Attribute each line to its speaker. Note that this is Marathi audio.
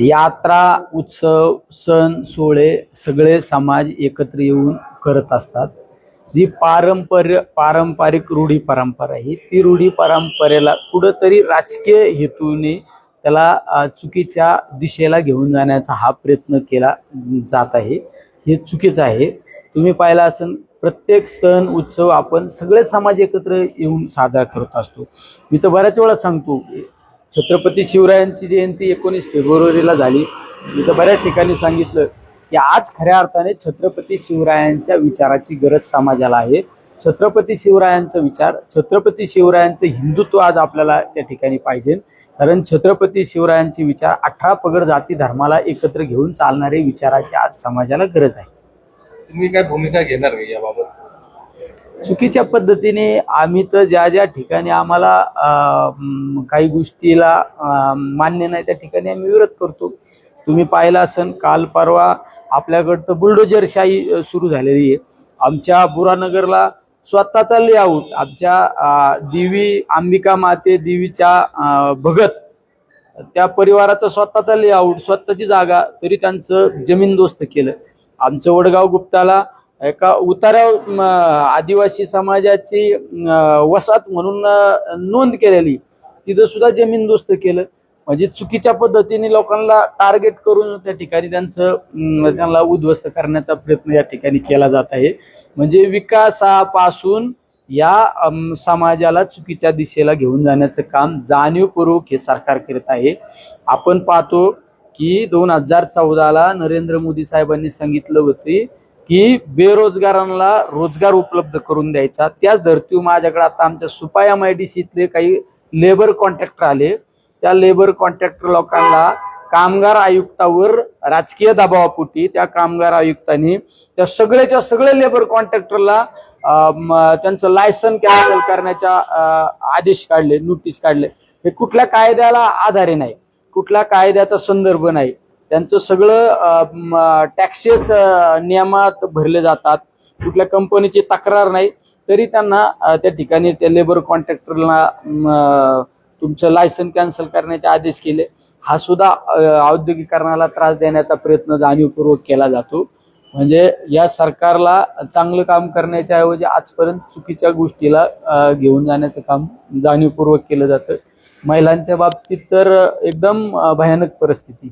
Speaker 1: यात्रा उत्सव सण सोहळे सगळे समाज एकत्र येऊन करत असतात. जी पारंपर्य पारंपरिक रूढी परंपरा आहे ती रूढी परंपरेला कुठंतरी राजकीय हेतूने त्याला चुकीच्या दिशेला घेऊन जाण्याचा हा प्रयत्न केला जात आहे. हे चुकीचं आहे. तुम्ही पाहिलं असेल प्रत्येक सण उत्सव आपण सगळे समाज एकत्र येऊन साजरा करत असतो. मी तर बऱ्याच वेळा सांगतो छत्रपती शिवरायांची जयंती एकोणीस फेब्रुवारीला झाली. मी तर बऱ्याच ठिकाणी सांगितलं की आज खऱ्या अर्थाने छत्रपती शिवरायांच्या विचाराची गरज समाजाला आहे. छत्रपती शिवरायांचा विचार छत्रपती शिवरायांचं हिंदुत्व आज आपल्याला त्या ठिकाणी पाहिजे. कारण छत्रपती शिवरायांचे विचार अठरा पगड जाती धर्माला एकत्र घेऊन चालणारे विचाराची आज समाजाला गरज आहे.
Speaker 2: तुम्ही काय भूमिका घेणार याबाबत?
Speaker 1: चुकीच्या पद्धतीने आम्ही तर ज्या ज्या ठिकाणी आम्हाला काही गोष्टीला मान्य नाही त्या ठिकाणी आम्ही विरोध करतो. तुम्ही पाहिला असन काल परवा आपल्याकडं तर बुलडोजरशाही सुरू झालेली आहे. आमच्या बुरानगरला स्वतःचा लेआउट आमच्या देवी अंबिका माते देवीच्या भगत त्या परिवाराचा स्वतःचा लेआउट स्वतःची जागा तरी त्यांचं जमीनदोस्त केलं. आमचं वडगाव गुप्ताला एका उतार आदिवासी समाजाची वसाहत म्हणून नोंद केलेली. तिथं सुद्धा जमीनदोस्त केलं. म्हणजे चुकीच्या पद्धतीने लोकांना टार्गेट करून त्या ठिकाणी त्यांचं त्यांना उद्ध्वस्त करण्याचा प्रयत्न या ठिकाणी केला जात आहे. म्हणजे विकासापासून या समाजाला चुकीच्या दिशेला घेऊन जाण्याचं काम जाणीवपूर्वक हे सरकार करत आहे. आपण पाहतो की दोन हजार चौदाला नरेंद्र मोदी साहेबांनी सांगितलं होते की बेरोजगारांना रोजगार उपलब्ध करून द्यायचा. त्याच धर्तीवर माझ्याकडे आता आमच्या सुपायाम आय डी सीतले काही लेबर कॉन्ट्रॅक्टर आले. त्या लेबर कॉन्ट्रॅक्टर लोकांना कामगार आयुक्तावर राजकीय दबावापोटी त्या कामगार आयुक्तांनी त्या सगळ्याच्या सगळे लेबर कॉन्ट्रॅक्टरला त्यांचं लायसन कॅन्सल करण्याच्या आदेश काढले नोटीस काढले. हे कुठल्या कायद्याला आधारे नाही. कुठल्या कायद्याचा संदर्भ नाही. त्यांचं सगळं टॅक्सेस नियमात भरले जातात. कुठल्या कंपनीची तक्रार नाही तरी त्यांना त्या ठिकाणी त्या लेबर कॉन्ट्रॅक्टरला तुमचं लायसन कॅन्सल करण्याचे आदेश केले. हा सुद्धा औद्योगिकरणाला त्रास देण्याचा प्रयत्न जाणीवपूर्वक केला जातो. म्हणजे या सरकारला चांगलं काम करण्याच्या ऐवजी आजपर्यंत चुकीच्या गोष्टीला घेऊन जाण्याचं काम जाणीवपूर्वक केलं जातं. महिलांच्या बाबतीत तर एकदम भयानक परिस्थिती.